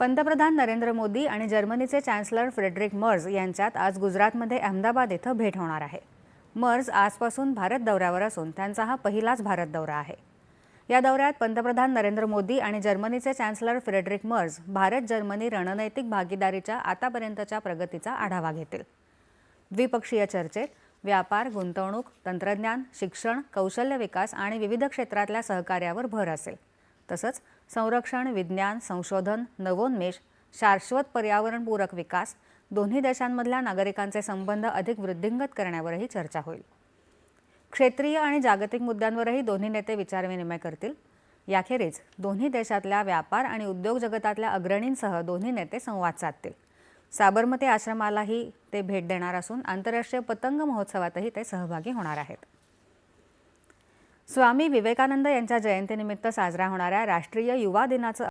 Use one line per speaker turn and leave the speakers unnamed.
पंतप्रधान नरेंद्र मोदी आणि जर्मनीचे चॅन्सलर फ्रेडरिक मर्ज यांच्यात आज गुजरातमध्ये अहमदाबाद इथं भेट होणार आहे. मर्ज आजपासून भारत दौऱ्यावर असून त्यांचा हा पहिलाच भारत दौरा आहे. या दौऱ्यात पंतप्रधान नरेंद्र मोदी आणि जर्मनीचे chancellor Friedrich Merz Bharat Germany रणनैतिक भागीदारीच्या आतापर्यंतच्या प्रगतीचा आढावा घेतील. द्विपक्षीय चर्चेत व्यापार गुंतवणूक तंत्रज्ञान शिक्षण कौशल्य विकास आणि विविध क्षेत्रातल्या सहकार्यावर भर असेल. तसंच संरक्षण विज्ञान संशोधन नवोन्मेष शाश्वत पर्यावरणपूरक विकास दोन्ही देशांमधल्या नागरिकांचे संबंध अधिक वृद्धिंगत करण्यावरही चर्चा होईल. क्षेत्रीय आणि जागतिक मुद्द्यांवरही दोन्ही नेते विचारविनिमय करतील. याखेरीज दोन्ही देशातल्या व्यापार आणि उद्योग जगतातल्या अग्रणींसह दोन्ही नेते संवाद साधतील. साबरमती आश्रमालाही ते भेट देणार असून आंतरराष्ट्रीय पतंग महोत्सवातही ते सहभागी होणार आहेत. स्वामी विवेकानंद यांच्या जयंतीनिमित्त साजरा होणाऱ्या राष्ट्रीय युवा दिनाचं